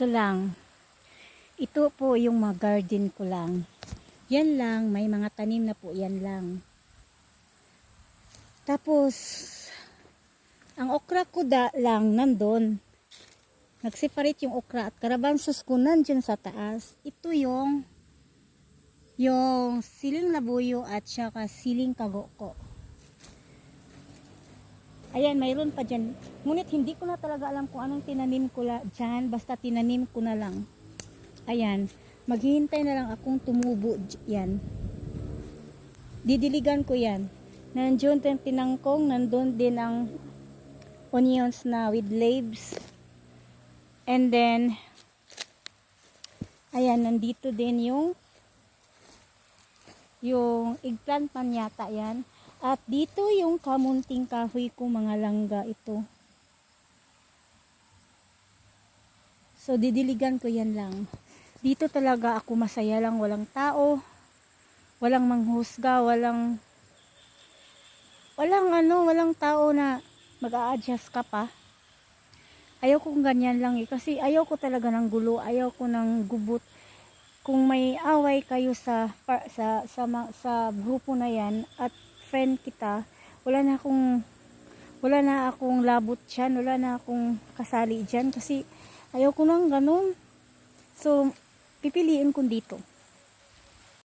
Kaso lang, ito po yung mga garden ko lang. Yan lang, may mga tanim na po yan lang. Tapos, ang okra ko da lang nandun. Nag-separate yung okra at karabansos ko nandyan sa taas. Ito yung yung siling labuyo at saka siling kagoko. Ayan, mayroon pa dyan. Ngunit hindi ko na talaga alam kung anong tinanim ko la dyan. Basta tinanim ko na lang. Ayan, maghihintay na lang akong tumubo yan. Didiligan ko yan. Nandiyon din tinangkong, nandun din ang onions na with leaves. And then, ayan, nandito din yung yung eggplant man yata yan. At dito yung kamunting kahoy ko mga langga ito. So didiligan ko yan lang. Dito talaga ako masaya lang walang tao. Walang manghusga, walang walang ano, walang tao na mag-a-adjust ka pa. Ayaw kong ganyan lang eh. Kasi ayaw ko talaga ng gulo. Ayaw ko ng gubot. Kung may away kayo sa sa sa, ma- sa grupo na yan at friend kita, wala na akong wala na akong labot dyan, wala na akong kasali dyan kasi ayaw ko nang ganun. So, pipiliin ko dito.